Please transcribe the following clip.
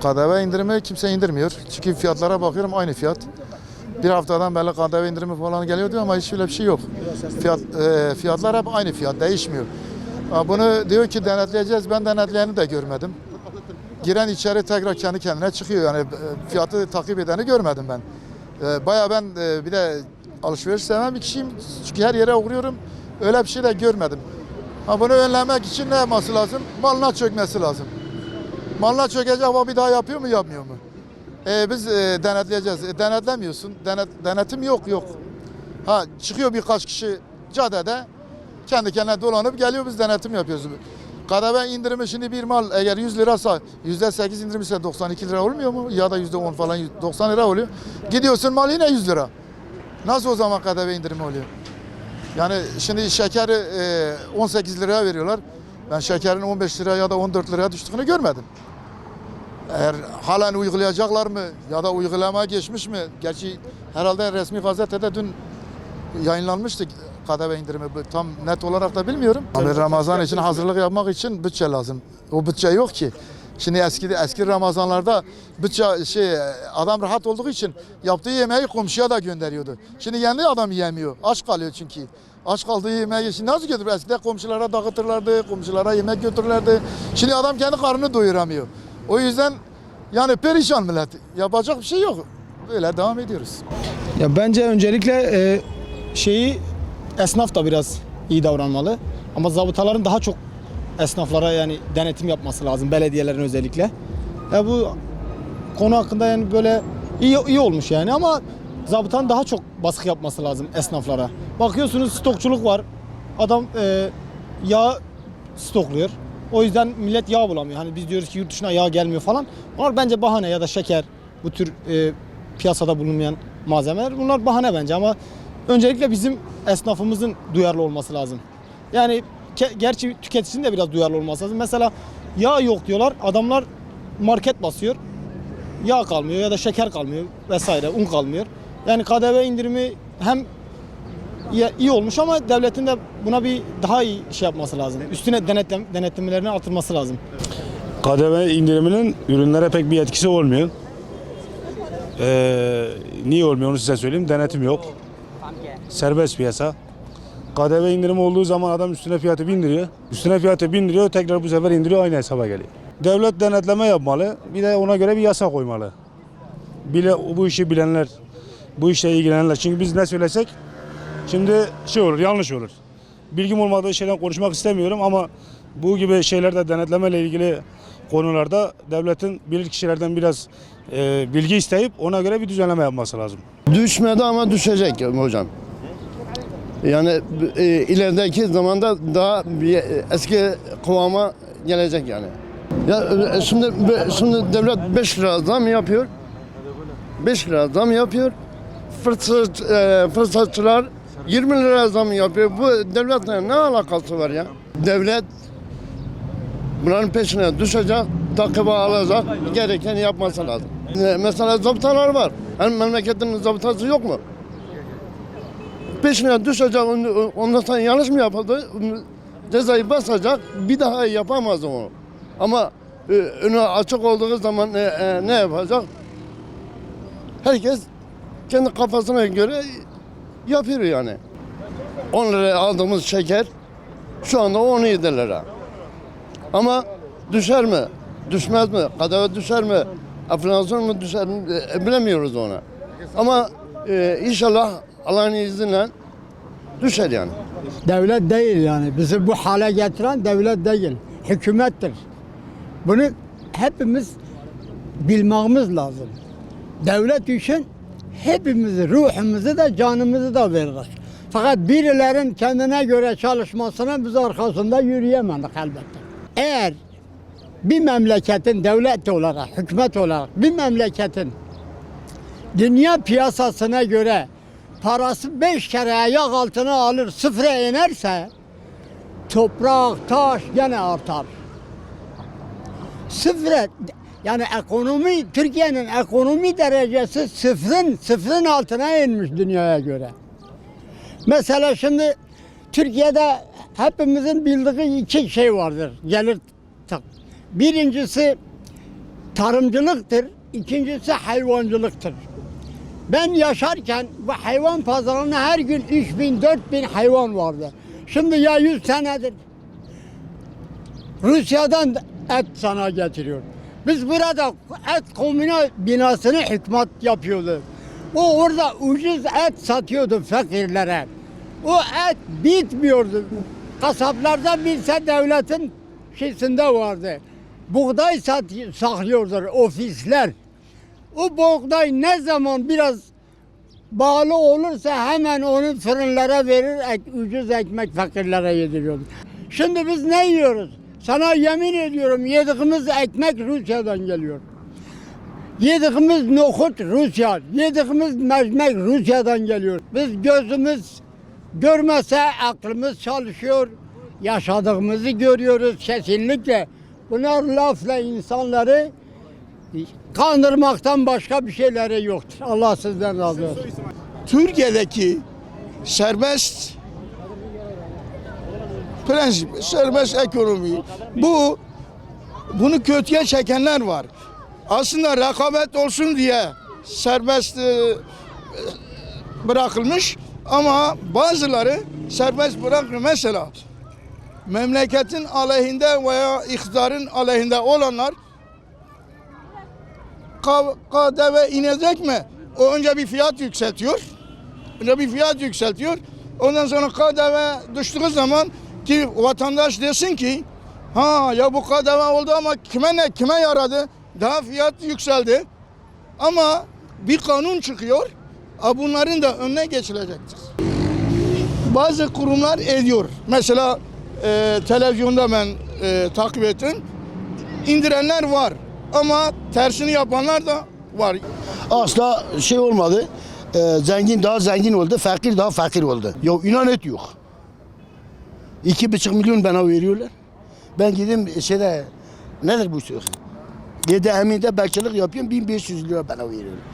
KDV indirimi kimse indirmiyor. Çünkü fiyatlara bakıyorum aynı fiyat. Bir haftadan beri KDV indirimi falan geliyordu ama hiç öyle bir şey yok. Fiyat, e, fiyatlar hep aynı fiyat, değişmiyor. Bunu diyor ki denetleyeceğiz, ben denetleyeni de görmedim. Giren içeri tekrar kendi kendine çıkıyor. Yani e, fiyatı takip edeni görmedim ben. E, Baya ben e, bir de alışveriş seven bir kişiyim. Çünkü her yere uğruyorum. Öyle bir şey de görmedim. Ha, bunu önlemek için ne yapması lazım? Malına çökmesi lazım. Malına çökecek ama bir daha yapıyor mu yapmıyor mu? E, biz e, denetleyeceğiz. E, denetlemiyorsun. Denet, denetim yok yok. Ha çıkıyor birkaç kişi caddede kendi kendine dolanıp geliyor biz denetim yapıyoruz. KDV indirimi şimdi bir mal eğer 100 lirasa %8 indirim ise 92 lira olmuyor mu? Ya da %10 falan 90 lira oluyor. Gidiyorsun mal yine 100 lira. Nasıl o zaman KDV indirimi oluyor? Yani şimdi şekeri e, 18 liraya veriyorlar. Ben şekerin 15 liraya ya da 14 liraya düştüğünü görmedim. Eğer halen uygulayacaklar mı ya da uygulamaya geçmiş mi? Gerçi herhalde resmi gazetede dün yayınlanmıştı KDV indirimi. Tam net olarak da bilmiyorum. Ama Ramazan için hazırlık yapmak için bütçe lazım. O bütçe yok ki. Şimdi eski eski Ramazanlarda bütçe şey adam rahat olduğu için yaptığı yemeği komşuya da gönderiyordu. Şimdi kendi adam yemiyor. Aç kalıyor çünkü. Aç kaldığı yemeği şimdi nasıl götürür? Eskiden komşulara dağıtırlardı, komşulara yemek götürürlerdi. Şimdi adam kendi karnını doyuramıyor. O yüzden yani perişan millet. Yapacak bir şey yok. Böyle devam ediyoruz. Ya bence öncelikle e, şeyi esnaf da biraz iyi davranmalı. Ama zabıtaların daha çok esnaflara yani denetim yapması lazım. Belediyelerin özellikle. Ya bu konu hakkında yani böyle iyi, iyi olmuş yani ama zabıtanın daha çok baskı yapması lazım esnaflara. Bakıyorsunuz stokçuluk var. Adam e, yağ stokluyor. O yüzden millet yağ bulamıyor. Hani biz diyoruz ki yurt dışına yağ gelmiyor falan. Onlar bence bahane ya da şeker bu tür e, piyasada bulunmayan malzemeler. Bunlar bahane bence ama öncelikle bizim esnafımızın duyarlı olması lazım. Yani gerçi tüketicinin de biraz duyarlı olması lazım. Mesela yağ yok diyorlar. Adamlar market basıyor. Yağ kalmıyor ya da şeker kalmıyor vesaire. Un kalmıyor. Yani KDV indirimi hem iyi, iyi olmuş ama devletin de buna bir daha iyi şey yapması lazım. Üstüne denetlem, denetlemelerini artırması lazım. KDV indiriminin ürünlere pek bir etkisi olmuyor. Ee, niye olmuyor onu size söyleyeyim. Denetim yok. Serbest piyasa. KDV indirimi olduğu zaman adam üstüne fiyatı bindiriyor. Üstüne fiyatı bindiriyor tekrar bu sefer indiriyor aynı hesaba geliyor. Devlet denetleme yapmalı. Bir de ona göre bir yasa koymalı. Bile, bu işi bilenler, bu işle ilgilenenler. Çünkü biz ne söylesek şimdi şey olur yanlış olur. Bilgim olmadığı şeyden konuşmak istemiyorum ama bu gibi şeylerde denetlemeyle ilgili konularda devletin bilir kişilerden biraz e, bilgi isteyip ona göre bir düzenleme yapması lazım. Düşmedi ama düşecek hocam. Yani e, ilerideki zamanda daha bir eski kıvama gelecek yani. Ya e, şimdi şimdi devlet 5 lira zam yapıyor. 5 lira zam yapıyor. Fırsat e, fırsatçılar 20 lira zam yapıyor. Bu devletle ne alakası var ya? Devlet bunların peşine düşecek, takibe alacak, gereken yapması lazım. E, Mesela zabıtalar var. Hani memleketin zabıtası yok mu? Peşine düşecek, ondan sonra yanlış mı yapıldı? Cezayı basacak, bir daha yapamaz onu. Ama e, önü açık olduğu zaman e, e, ne yapacak? Herkes kendi kafasına göre yapıyor yani. 10 liraya aldığımız şeker şu anda 17 lira. Ama düşer mi? Düşmez mi? Kadeve düşer mi? Enflasyon mu düşer mi? E, bilemiyoruz ona. Ama e, inşallah Allah'ın izniyle düşer yani. Devlet değil yani. Bizi bu hale getiren devlet değil. Hükümettir. Bunu hepimiz bilmemiz lazım. Devlet için hepimizi, ruhumuzu da canımızı da veririz. Fakat birilerin kendine göre çalışmasına biz arkasında yürüyemedik elbette. Eğer bir memleketin devlet olarak, hükümet olarak bir memleketin dünya piyasasına göre parası beş kere ayak altına alır sıfıra inerse toprak, taş gene artar. Sıfıra yani ekonomi, Türkiye'nin ekonomi derecesi sıfırın, sıfırın altına inmiş dünyaya göre. Mesela şimdi Türkiye'de hepimizin bildiği iki şey vardır. Gelir tak. Birincisi tarımcılıktır, ikincisi hayvancılıktır. Ben yaşarken bu hayvan pazarında her gün 3000 4000 hayvan vardı. Şimdi ya 100 senedir Rusya'dan et sana getiriyor. Biz burada et komuna binasını hükümet yapıyordu. O orada ucuz et satıyordu fakirlere. O et bitmiyordu. Kasaplarda bilse devletin şeysinde vardı. Buğday sat, saklıyordur ofisler. O buğday ne zaman biraz bağlı olursa hemen onu fırınlara verir, ek, ucuz ekmek fakirlere yediriyordu. Şimdi biz ne yiyoruz? Sana yemin ediyorum yediğimiz ekmek Rusya'dan geliyor. Yediğimiz nohut Rusya, yediğimiz mercimek Rusya'dan geliyor. Biz gözümüz görmese aklımız çalışıyor, yaşadığımızı görüyoruz kesinlikle. Bunlar lafla insanları kandırmaktan başka bir şeyleri yoktur. Allah sizden razı olsun. Türkiye'deki serbest prensip, serbest ekonomi bu bunu kötüye çekenler var. Aslında rekabet olsun diye serbest e, bırakılmış ama bazıları serbest bırakmıyor. Mesela memleketin aleyhinde veya iktidarın aleyhinde olanlar KDV inecek mi? O önce bir fiyat yükseltiyor. Önce bir fiyat yükseltiyor. Ondan sonra KDV düştüğü zaman ki vatandaş desin ki ha ya bu KDV oldu ama kime ne kime yaradı? Daha fiyat yükseldi. Ama bir kanun çıkıyor. Bunların da önüne geçilecektir. Bazı kurumlar ediyor. Mesela e, televizyonda ben e, takip ettim. İndirenler var ama tersini yapanlar da var. asla şey olmadı. Ee, zengin daha zengin oldu, fakir daha fakir oldu. Yok inan et yok. İki buçuk milyon bana veriyorlar. Ben gidip şeyde nedir bu söz? Dede Emin'de bekçilik yapıyorum 1500 lira bana veriyorlar.